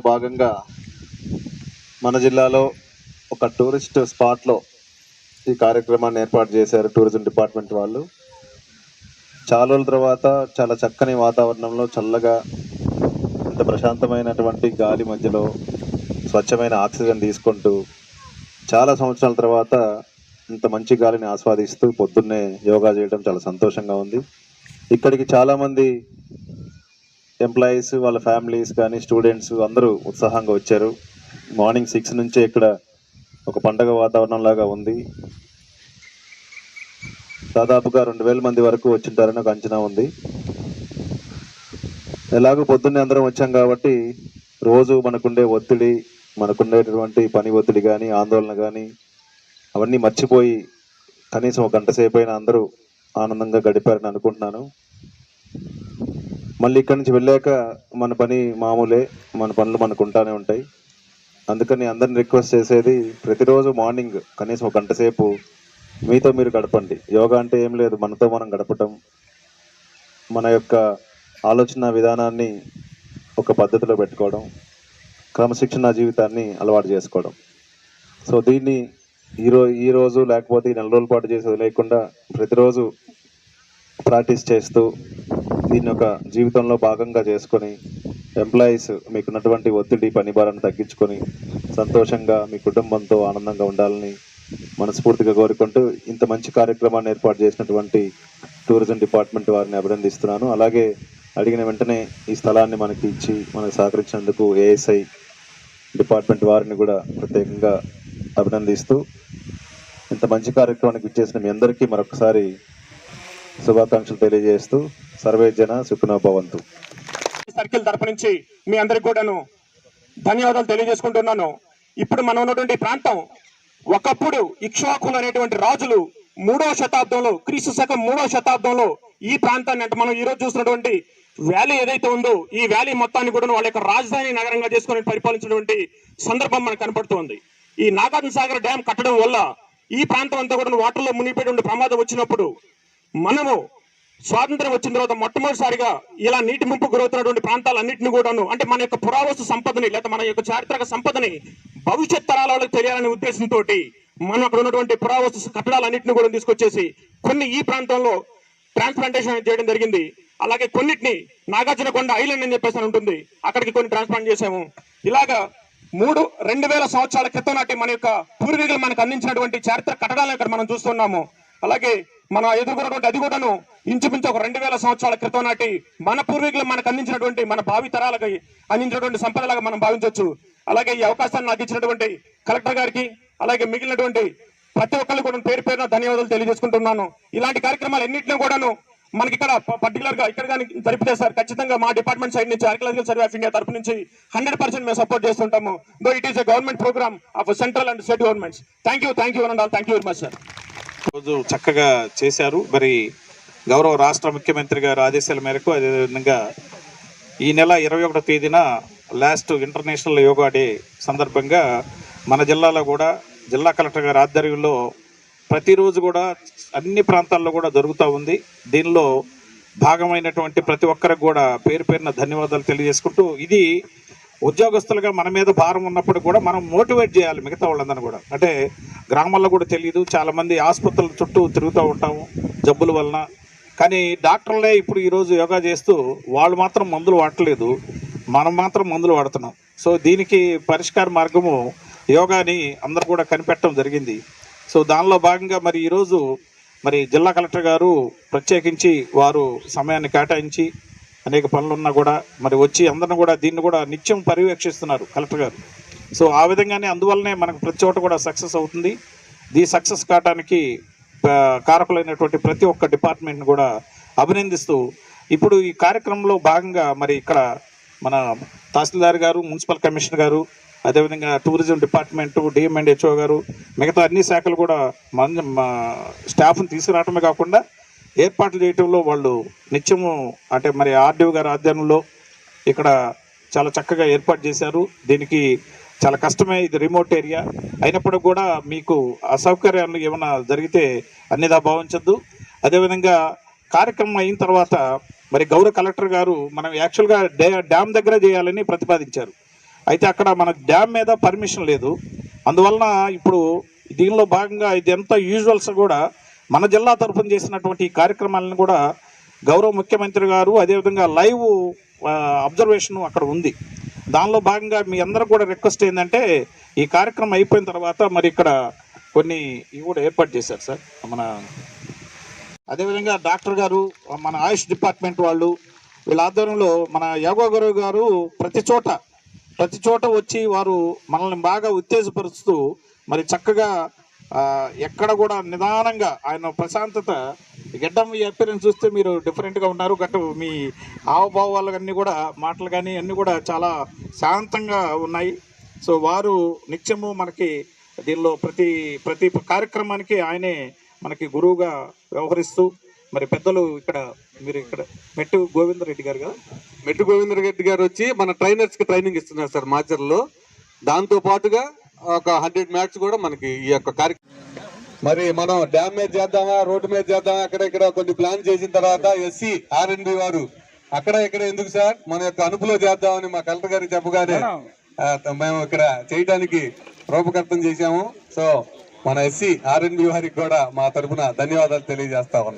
భాగంగా మన జిల్లాలో ఒక టూరిస్ట్ స్పాట్లో ఈ కార్యక్రమాన్ని ఏర్పాటు చేశారు టూరిజం డిపార్ట్మెంట్ వాళ్ళు. చాలా రోజుల తర్వాత చాలా చక్కని వాతావరణంలో చల్లగా ఇంత ప్రశాంతమైనటువంటి గాలి మధ్యలో స్వచ్ఛమైన ఆక్సిజన్ తీసుకుంటూ చాలా సంవత్సరాల తర్వాత ఇంత మంచి గాలిని ఆస్వాదిస్తూ పొద్దున్నే యోగా చేయడం చాలా సంతోషంగా ఉంది. ఇక్కడికి చాలామంది ఎంప్లాయీస్ వాళ్ళ ఫ్యామిలీస్ కానీ స్టూడెంట్స్ అందరూ ఉత్సాహంగా వచ్చారు. మార్నింగ్ సిక్స్ నుంచే ఇక్కడ ఒక పండగ వాతావరణం లాగా ఉంది. దాదాపుగా రెండు వేల మంది వరకు వచ్చింటారని ఒక అంచనా ఉంది. ఎలాగో పొద్దున్నే అందరం వచ్చాం కాబట్టి రోజు మనకుండే ఒత్తిడి మనకుండేటటువంటి పని ఒత్తిడి కానీ ఆందోళన కానీ అవన్నీ మర్చిపోయి కనీసం ఒక గంట సేపు అయినా అందరూ ఆనందంగా గడిపారని అనుకుంటున్నాను. మళ్ళీ ఇక్కడి నుంచి వెళ్ళాక మన పని మామూలే మన పనులు మనకు ఉంటానే ఉంటాయి. అందుకని అందరిని రిక్వెస్ట్ చేసేది ప్రతిరోజు మార్నింగ్ కనీసం ఒక గంట సేపు మీతో మీరు గడపండి. యోగా అంటే ఏం లేదు మనతో మనం గడపటం. మన యొక్క ఆలోచన విధానాన్ని ఒక పద్ధతిలో పెట్టుకోవడం. క్రమశిక్షణ జీవితాన్ని అలవాటు చేసుకోవడం. సో దీన్ని ఈరో ఈ రోజు లేకపోతే నెల రోజుల పాటు చేసేది లేకుండా ప్రతిరోజు ప్రాక్టీస్ చేస్తూ దీన్ని ఒక జీవితంలో భాగంగా చేసుకొని ఎంప్లాయీస్ మీకున్నటువంటి ఒత్తిడి పనిభారాన్ని తగ్గించుకొని సంతోషంగా మీ కుటుంబంతో ఆనందంగా ఉండాలని మనస్ఫూర్తిగా కోరుకుంటూ ఇంత మంచి కార్యక్రమాన్ని ఏర్పాటు చేసినటువంటి టూరిజం డిపార్ట్మెంట్ వారిని అభినందిస్తున్నాను. అలాగే అడిగిన వెంటనే ఈ స్థలాన్ని మనకి ఇచ్చి మనకు సహకరించినందుకు ఏఎస్ఐ డిపార్ట్మెంట్ వారిని కూడా ప్రత్యేకంగా అభినందిస్తూ ఇంత మంచి కార్యక్రమానికి ఇచ్చేసిన మీ అందరికీ మరొకసారి శుభాకాంక్షలు తెలియజేస్తూ సర్వే జన సుఖినో సర్కిల్ తరపు నుంచి మీ అందరికి కూడాను ధన్యవాదాలు తెలియజేసుకుంటున్నాను. ఇప్పుడు మనం ఉన్నటువంటి ప్రాంతం ఒకప్పుడు ఇక్ష్వాకులు అనేటువంటి రాజులు మూడవ శతాబ్దంలో క్రీస్తు శకం మూడవ శతాబ్దంలో ఈ ప్రాంతాన్ని అంటే మనం ఈ రోజు చూసినటువంటి వ్యాలీ ఏదైతే ఉందో ఈ వ్యాలీ మొత్తాన్ని కూడా వాళ్ళ యొక్క రాజధాని నగరంగా చేసుకుని పరిపాలించినటువంటి సందర్భం మనకు కనపడుతోంది. ఈ నాగార్జున సాగర్ డ్యామ్ కట్టడం వల్ల ఈ ప్రాంతం అంతా కూడా వాటర్లో మునిగిపోయేటువంటి ప్రమాదం వచ్చినప్పుడు మనము స్వాతంత్రం వచ్చిన తర్వాత మొట్టమొదటిసారిగా ఇలా నీటి ముంపు గురవుతున్నటువంటి ప్రాంతాలన్నింటినీ కూడాను అంటే మన యొక్క పురావస్తు సంపదని లేదా మన యొక్క చారిత్రక సంపదని భవిష్యత్ తరాల వాళ్ళకి తెలియాలనే ఉద్దేశంతో మనం అక్కడ ఉన్నటువంటి పురావస్తు కట్టడాలన్నింటినీ కూడా తీసుకొచ్చేసి కొన్ని ఈ ప్రాంతంలో ట్రాన్స్ప్లాంటేషన్ చేయడం జరిగింది. అలాగే కొన్నిటిని నాగార్జున కొండ ఐలాండ్ అని చెప్పేసి అని ఉంటుంది. అక్కడికి కొన్ని ట్రాన్స్ప్లాంట్ చేసాము ఇలాగా మూడు రెండు వేల సంవత్సరాల క్రితం నాటి మన యొక్క పూర్వీకులు మనకు అందించినటువంటి చారిత్రక కట్టడాలను ఇక్కడ మనం చూస్తున్నాము. అలాగే మన ఎదుర్కొన్నటువంటి అది కూడాను ఇంచుమించు ఒక రెండు వేల సంవత్సరాల క్రితం నాటి మన పూర్వీకులు మనకు అందించినటువంటి మన భావితరాలకు అందించినటువంటి సంపదలాగా మనం భావించవచ్చు. అలాగే ఈ అవకాశాన్ని నాకు ఇచ్చినటువంటి కలెక్టర్ గారికి అలాగే మిగిలినటువంటి ప్రతి ఒక్కళ్ళు కూడా పేరు పేరున ధన్యవాదాలు తెలియజేసుకుంటున్నాను. ఇలాంటి కార్యక్రమాలు ఎన్నింటినీ కూడాను మనకి ఇక్కడ పర్టికులర్గా ఇక్కడ కానీ జరిపితే సార్ ఖచ్చితంగా మా డిపార్ట్మెంట్ సైడ్ నుంచి ఆర్కియాలజికల్ సర్వే ఆఫ్ ఇండియా తరపు నుంచి హండ్రెడ్ పర్సెంట్ మేము సపోర్ట్ చేస్తుంటాము. Though it is a government programme of central and state governments thank you thank you and thank you very much sir రోజు చక్కగా చేశారు. మరి గౌరవ రాష్ట్ర ముఖ్యమంత్రి గారు ఆదేశాల మేరకు అదేవిధంగా ఈ నెల ఇరవై ఒకటో తేదీన లాస్ట్ ఇంటర్నేషనల్ యోగా డే సందర్భంగా మన జిల్లాలో కూడా జిల్లా కలెక్టర్ గారి ఆధ్వర్యంలో ప్రతిరోజు కూడా అన్ని ప్రాంతాల్లో కూడా జరుగుతూ ఉంది. దీనిలో భాగమైనటువంటి ప్రతి ఒక్కరికి కూడా పేరు పేరున ధన్యవాదాలు తెలియజేసుకుంటూ ఇది ఉద్యోగస్తులుగా మన మీద భారం ఉన్నప్పుడు కూడా మనం మోటివేట్ చేయాలి మిగతా వాళ్ళందరినీ కూడా. అంటే గ్రామాల్లో కూడా తెలియదు చాలామంది ఆసుపత్రుల చుట్టూ తిరుగుతూ ఉంటాము జబ్బుల వలన. కానీ డాక్టర్లే ఇప్పుడు ఈరోజు యోగా చేస్తూ వాళ్ళు మాత్రం మందులు వాడలేదు మనం మాత్రం మందులు వాడుతున్నాం. సో దీనికి పరిష్కార మార్గము యోగాని అందరూ కూడా కనిపెట్టడం జరిగింది. సో దానిలో భాగంగా మరి ఈరోజు మరి జిల్లా కలెక్టర్ గారు ప్రత్యేకించి వారు సమయాన్ని కేటాయించి అనేక పనులున్నా కూడా మరి వచ్చి అందరిని కూడా దీన్ని కూడా నిత్యం పర్యవేక్షిస్తున్నారు కలెక్టర్ గారు. సో ఆ విధంగానే అందువల్లనే మనకు ప్రతి చోట కూడా సక్సెస్ అవుతుంది. దీ సక్సెస్ కావడానికి కారకులైనటువంటి ప్రతి ఒక్క డిపార్ట్మెంట్ని కూడా అభినందిస్తూ ఇప్పుడు ఈ కార్యక్రమంలో భాగంగా మరి ఇక్కడ మన తహసీల్దార్ గారు మున్సిపల్ కమిషనర్ గారు అదేవిధంగా టూరిజం డిపార్ట్మెంట్ హెచ్ఓ గారు మిగతా అన్ని శాఖలు కూడా మన స్టాఫ్ని తీసుకురావటమే కాకుండా ఏర్పాట్లు చేయటంలో వాళ్ళు నిత్యము అంటే మరి ఆర్డీఓ గారి ఆధ్వర్యంలో ఇక్కడ చాలా చక్కగా ఏర్పాటు చేశారు. దీనికి చాలా కష్టమే. ఇది రిమోట్ ఏరియా. అయినప్పుడు కూడా మీకు అసౌకర్యాలు ఏమైనా జరిగితే అన్నిదా భావించద్దు. అదేవిధంగా కార్యక్రమం అయిన తర్వాత మరి గౌరవ కలెక్టర్ గారు మనం యాక్చువల్గా డే డ్యామ్ దగ్గర చేయాలని ప్రతిపాదించారు. అయితే అక్కడ మన డ్యామ్ మీద పర్మిషన్ లేదు. అందువలన ఇప్పుడు దీనిలో భాగంగా ఇది ఎంత యూజువల్స్ కూడా మన జిల్లా తరఫున చేసినటువంటి ఈ కార్యక్రమాలను కూడా గౌరవ ముఖ్యమంత్రి గారు అదేవిధంగా లైవ్ అబ్జర్వేషన్ అక్కడ ఉంది. దానిలో భాగంగా మీ అందరూ కూడా రిక్వెస్ట్ ఏంటంటే ఈ కార్యక్రమం అయిపోయిన తర్వాత మరి ఇక్కడ కొన్ని ఇవి కూడా ఏర్పాటు చేశారు సార్. మన అదేవిధంగా డాక్టర్ గారు మన ఆయుష్ డిపార్ట్మెంట్ వాళ్ళు వీళ్ళ ఆధ్వర్యంలో మన యోగా గురువు గారు ప్రతి చోట ప్రతి చోట వచ్చి వారు మనల్ని బాగా ఉత్తేజపరుస్తూ మరి చక్కగా ఎక్కడ కూడా నిదానంగా ఆయన ప్రశాంతత గడ్డం మీ అపిరెన్స్ చూస్తే మీరు డిఫరెంట్గా ఉన్నారు. గట్ట మీ హావభావాలు అన్నీ కూడా మాటలు కానీ అన్నీ కూడా చాలా శాంతంగా ఉన్నాయి. సో వారు నిత్యము మనకి దీనిలో ప్రతి ప్రతి కార్యక్రమానికి ఆయనే మనకి గురువుగా వ్యవహరిస్తూ మరి పెద్దలు ఇక్కడ మీరు ఇక్కడ మెట్టు గోవిందరెడ్డి గారు కదా? మెట్టు గోవిందర్ రెడ్డి గారు వచ్చి మన ట్రైనర్స్కి ట్రైనింగ్ ఇస్తున్నారు సార్ మాచర్లో. దాంతో పాటుగా ఒక హండ్రెడ్ మ్యాచ్ కూడా మనకి ఈ యొక్క కార్యక్రమం మరి మనం డ్యామ్ మీద చేద్దామా రోడ్డు మీద చేద్దామా అక్కడ ఇక్కడ కొన్ని ప్లాన్ చేసిన తర్వాత ఎస్సీ ఆర్ఎండ్బి వారు అక్కడ ఇక్కడ ఎందుకు సార్? మన యొక్క అనుపులో చేద్దామని మా కలెక్టర్ గారికి చెప్పగానే మేము ఇక్కడ చేయడానికి రూపకల్పన చేశాము. సో మన ఎస్సీ ఆర్ఎండ్బి వారికి కూడా మా తరపున ధన్యవాదాలు తెలియజేస్తా ఉన్నాం.